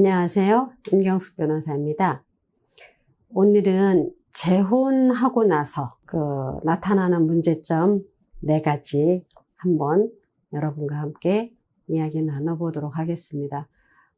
안녕하세요. 임경숙 변호사입니다. 오늘은 재혼하고 나서 그 나타나는 문제점 네 가지 한번 여러분과 함께 이야기 나눠보도록 하겠습니다.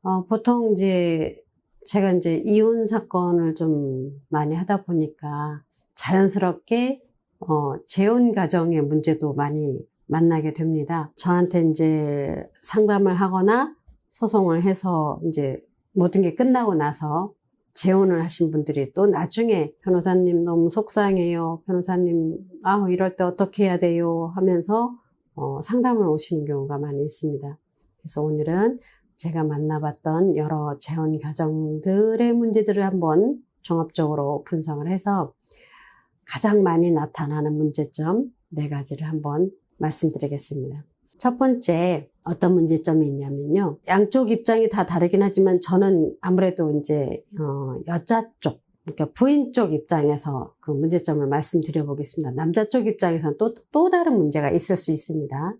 어, 보통 이제 제가 이제 이혼 사건을 좀 많이 하다 보니까 자연스럽게 어, 재혼 가정의 문제도 많이 만나게 됩니다. 저한테 이제 상담을 하거나 소송을 해서 이제 모든 게 끝나고 나서 재혼을 하신 분들이 또 나중에 변호사님 너무 속상해요. 변호사님, 아, 이럴 때 어떻게 해야 돼요? 하면서 어, 상담을 오시는 경우가 많이 있습니다. 그래서 오늘은 제가 만나봤던 여러 재혼 가정들의 문제들을 한번 종합적으로 분석을 해서 가장 많이 나타나는 문제점 네 가지를 한번 말씀드리겠습니다. 첫 번째 어떤 문제점이 있냐면요. 양쪽 입장이 다 다르긴 하지만 저는 아무래도 이제 어, 여자 쪽 그러니까 부인 쪽 입장에서 그 문제점을 말씀드려 보겠습니다. 남자 쪽 입장에서는 또, 또 다른 문제가 있을 수 있습니다.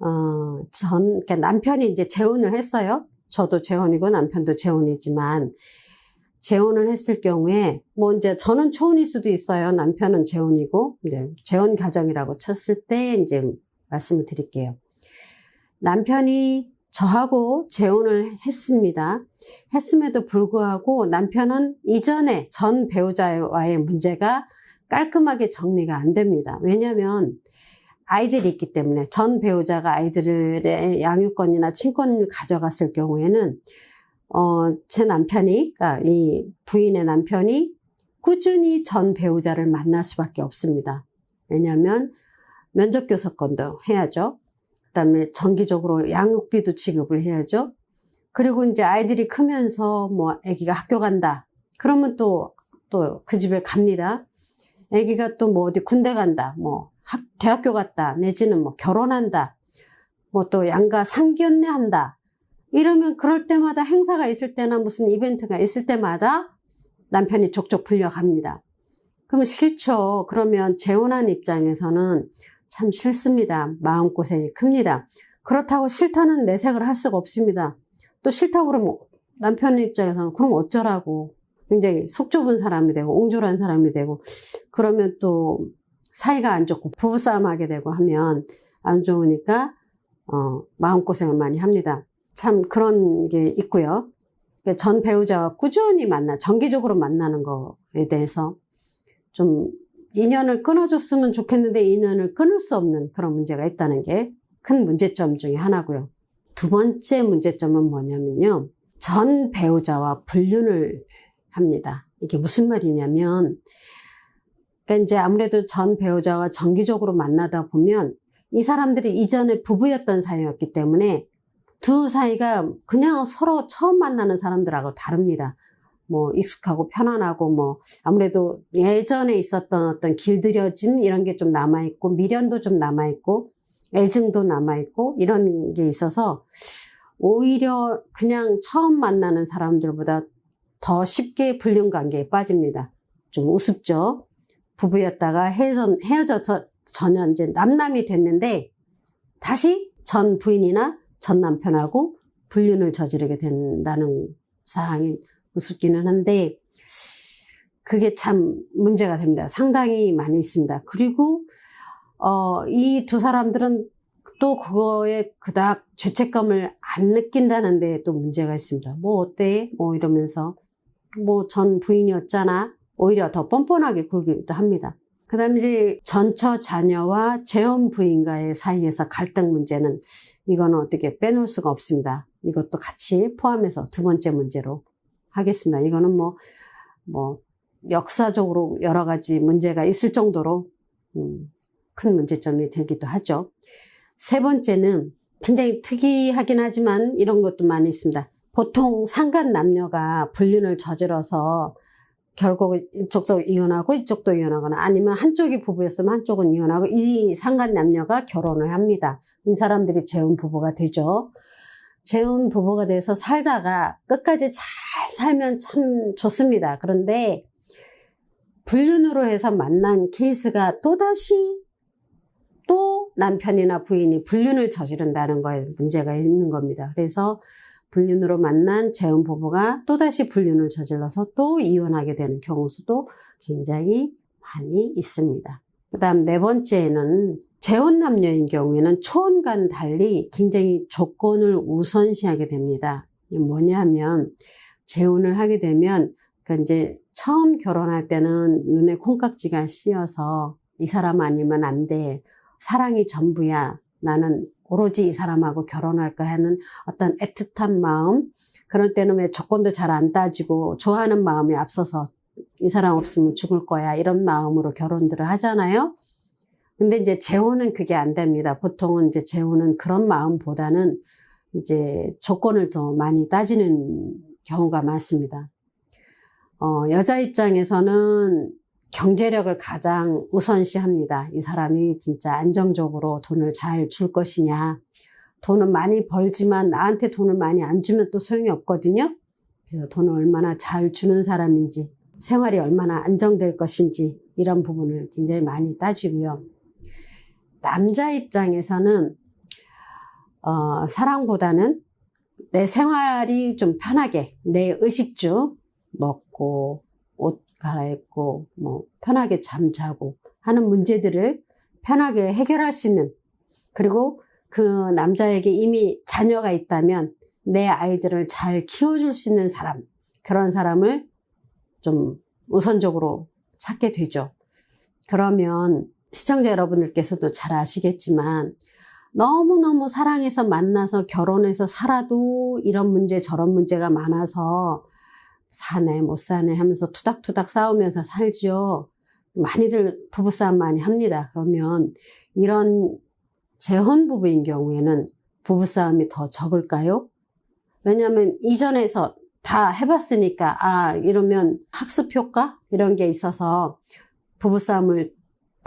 어, 전, 그러니까 남편이 이제 재혼을 했어요. 저도 재혼이고 남편도 재혼이지만, 재혼을 했을 경우에, 뭐 이제 저는 초혼일 수도 있어요. 남편은 재혼이고, 이제 재혼 가정이라고 쳤을 때 이제 말씀을 드릴게요. 남편이 저하고 재혼을 했습니다. 했음에도 불구하고 남편은 이전에 전 배우자와의 문제가 깔끔하게 정리가 안 됩니다. 왜냐하면 아이들이 있기 때문에 전 배우자가 아이들의 양육권이나 친권을 가져갔을 경우에는 어, 제 남편이, 그러니까 이 부인의 남편이 꾸준히 전 배우자를 만날 수밖에 없습니다. 왜냐하면 면접 교섭권도 해야죠. 그다음에 정기적으로 양육비도 지급을 해야죠. 그리고 이제 아이들이 크면서 뭐 아기가 학교 간다. 그러면 또 또 그 집에 갑니다. 아기가 또 뭐 어디 군대 간다. 뭐 학, 대학교 갔다. 내지는 뭐 결혼한다. 뭐 또 양가 상견례 한다. 이러면 그럴 때마다 행사가 있을 때나 무슨 이벤트가 있을 때마다 남편이 족족 불려갑니다. 그러면 싫죠. 그러면 재혼한 입장에서는 참 싫습니다. 마음고생이 큽니다. 그렇다고 싫다는 내색을 할 수가 없습니다. 또 싫다고 그러면 남편 입장에서는 그럼 어쩌라고 굉장히 속 좁은 사람이 되고 옹졸한 사람이 되고 그러면 또 사이가 안 좋고 부부싸움 하게 되고 하면 안 좋으니까 어, 마음고생을 많이 합니다. 참 그런 게 있고요. 전 배우자와 꾸준히 만나 정기적으로 만나는 거에 대해서 좀 인연을 끊어줬으면 좋겠는데 인연을 끊을 수 없는 그런 문제가 있다는 게 큰 문제점 중에 하나고요. 두 번째 문제점은 뭐냐면요. 전 배우자와 불륜을 합니다. 이게 무슨 말이냐면, 그러니까 이제 아무래도 전 배우자와 정기적으로 만나다 보면 이 사람들이 이전에 부부였던 사이였기 때문에 두 사이가 그냥 서로 처음 만나는 사람들하고 다릅니다. 뭐 익숙하고 편안하고 뭐 아무래도 예전에 있었던 어떤 길들여짐 이런 게 좀 남아있고 미련도 좀 남아있고 애증도 남아있고 이런 게 있어서 오히려 그냥 처음 만나는 사람들보다 더 쉽게 불륜 관계에 빠집니다. 좀 우습죠. 부부였다가 헤어져, 헤어져서 전혀 이제 남남이 됐는데 다시 전 부인이나 전 남편하고 불륜을 저지르게 된다는 사항이 우습기는 한데 그게 참 문제가 됩니다. 상당히 많이 있습니다. 그리고 어, 이 두 사람들은 또 그거에 그닥 죄책감을 안 느낀다는데 또 문제가 있습니다. 뭐 어때? 뭐 이러면서 뭐 전 부인이었잖아. 오히려 더 뻔뻔하게 굴기도 합니다. 그 다음에 이제 전처 자녀와 재혼 부인과의 사이에서 갈등 문제는 이거는 어떻게 빼놓을 수가 없습니다. 이것도 같이 포함해서 두 번째 문제로 하겠습니다. 이거는 뭐, 뭐, 역사적으로 여러 가지 문제가 있을 정도로, 음, 큰 문제점이 되기도 하죠. 세 번째는 굉장히 특이하긴 하지만 이런 것도 많이 있습니다. 보통 상간 남녀가 불륜을 저질러서 결국 이쪽도 이혼하고 이쪽도 이혼하거나 아니면 한쪽이 부부였으면 한쪽은 이혼하고 이 상간 남녀가 결혼을 합니다. 이 사람들이 재혼 부부가 되죠. 재혼 부부가 돼서 살다가 끝까지 잘 살면 참 좋습니다. 그런데 불륜으로 해서 만난 케이스가 또다시 또 남편이나 부인이 불륜을 저지른다는 거에 문제가 있는 겁니다. 그래서 불륜으로 만난 재혼 부부가 또다시 불륜을 저질러서 또 이혼하게 되는 경우 수도 굉장히 많이 있습니다. 그 다음 네 번째는 재혼 남녀인 경우에는 초혼과는 달리 굉장히 조건을 우선시하게 됩니다. 이게 뭐냐 하면 재혼을 하게 되면 그러니까 이제 처음 결혼할 때는 눈에 콩깍지가 씌어서 이 사람 아니면 안 돼. 사랑이 전부야. 나는 오로지 이 사람하고 결혼할까 하는 어떤 애틋한 마음. 그럴 때는 왜 조건도 잘 안 따지고 좋아하는 마음이 앞서서 이 사람 없으면 죽을 거야. 이런 마음으로 결혼들을 하잖아요. 근데 이제 재혼은 그게 안 됩니다. 보통은 이제 재혼은 그런 마음보다는 이제 조건을 더 많이 따지는 경우가 많습니다. 어, 여자 입장에서는 경제력을 가장 우선시합니다. 이 사람이 진짜 안정적으로 돈을 잘 줄 것이냐. 돈은 많이 벌지만 나한테 돈을 많이 안 주면 또 소용이 없거든요. 그래서 돈을 얼마나 잘 주는 사람인지, 생활이 얼마나 안정될 것인지, 이런 부분을 굉장히 많이 따지고요. 남자 입장에서는, 어, 사랑보다는 내 생활이 좀 편하게, 내 의식주, 먹고, 옷 갈아입고, 뭐, 편하게 잠자고 하는 문제들을 편하게 해결할 수 있는, 그리고 그 남자에게 이미 자녀가 있다면 내 아이들을 잘 키워줄 수 있는 사람, 그런 사람을 좀 우선적으로 찾게 되죠. 그러면 시청자 여러분들께서도 잘 아시겠지만 너무너무 사랑해서 만나서 결혼해서 살아도 이런 문제 저런 문제가 많아서 사네 못 사네 하면서 투닥투닥 싸우면서 살죠. 많이들 부부싸움 많이 합니다. 그러면 이런 재혼 부부인 경우에는 부부싸움이 더 적을까요? 왜냐하면 이전에서 다 해봤으니까 아 이러면 학습 효과 이런 게 있어서 부부싸움을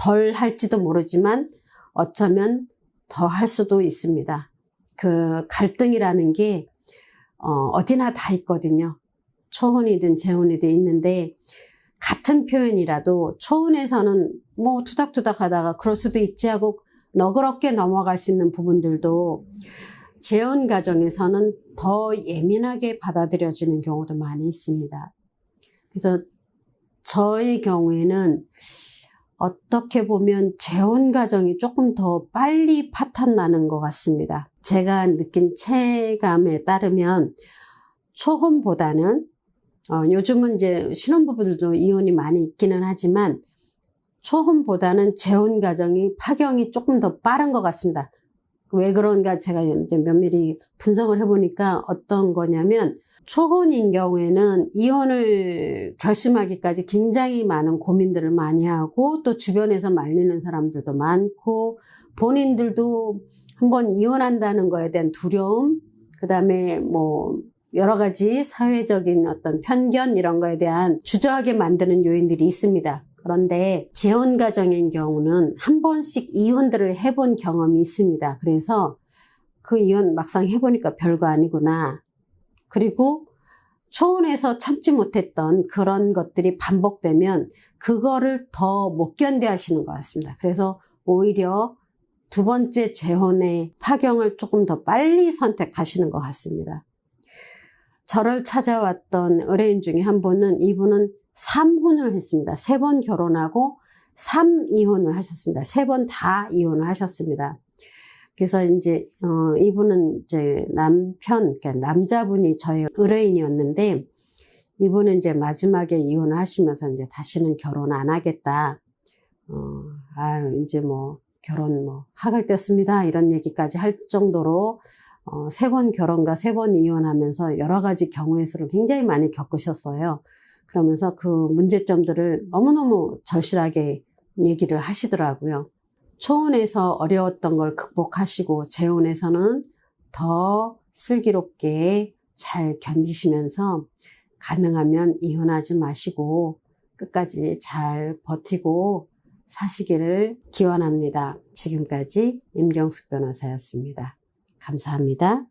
덜 할지도 모르지만 어쩌면 더 할 수도 있습니다. 그 갈등이라는 게 어, 어디나 다 있거든요. 초혼이든 재혼이든 있는데 같은 표현이라도 초혼에서는 뭐 투닥투닥 하다가 그럴 수도 있지 하고 너그럽게 넘어갈 수 있는 부분들도 재혼 가정에서는 더 예민하게 받아들여지는 경우도 많이 있습니다. 그래서 저의 경우에는 어떻게 보면 재혼 가정이 조금 더 빨리 파탄 나는 것 같습니다. 제가 느낀 체감에 따르면 초혼보다는 어, 요즘은 이제 신혼부부들도 이혼이 많이 있기는 하지만 초혼보다는 재혼 가정이 파경이 조금 더 빠른 것 같습니다. 왜 그런가 제가 이제 면밀히 분석을 해보니까 어떤 거냐면 초혼인 경우에는 이혼을 결심하기까지 굉장히 많은 고민들을 많이 하고 또 주변에서 말리는 사람들도 많고 본인들도 한번 이혼한다는 거에 대한 두려움, 그 다음에 뭐 여러 가지 사회적인 어떤 편견 이런 거에 대한 주저하게 만드는 요인들이 있습니다. 그런데 재혼 가정인 경우는 한 번씩 이혼들을 해본 경험이 있습니다. 그래서 그 이혼 막상 해보니까 별거 아니구나. 그리고 초혼에서 참지 못했던 그런 것들이 반복되면 그거를 더 못 견뎌 하시는 것 같습니다. 그래서 오히려 두 번째 재혼의 파경을 조금 더 빨리 선택하시는 것 같습니다. 저를 찾아왔던 의뢰인 중에 한 분은 이분은 3혼을 했습니다. 세 번 결혼하고 3 이혼을 하셨습니다. 세 번 다 이혼을 하셨습니다. 그래서 이제 어 이분은 이제 남편, 그러니까 남자분이 저의 의뢰인이었는데 이분은 이제 마지막에 이혼을 하시면서 이제 다시는 결혼 안 하겠다. 어, 아유 이제 뭐 결혼 뭐 학을 뗐습니다. 이런 얘기까지 할 정도로 어, 세 번 결혼과 세 번 이혼하면서 여러 가지 경우의 수를 굉장히 많이 겪으셨어요. 그러면서 그 문제점들을 너무너무 절실하게 얘기를 하시더라고요. 초혼에서 어려웠던 걸 극복하시고 재혼에서는 더 슬기롭게 잘 견디시면서 가능하면 이혼하지 마시고 끝까지 잘 버티고 사시기를 기원합니다. 지금까지 임경숙 변호사였습니다. 감사합니다.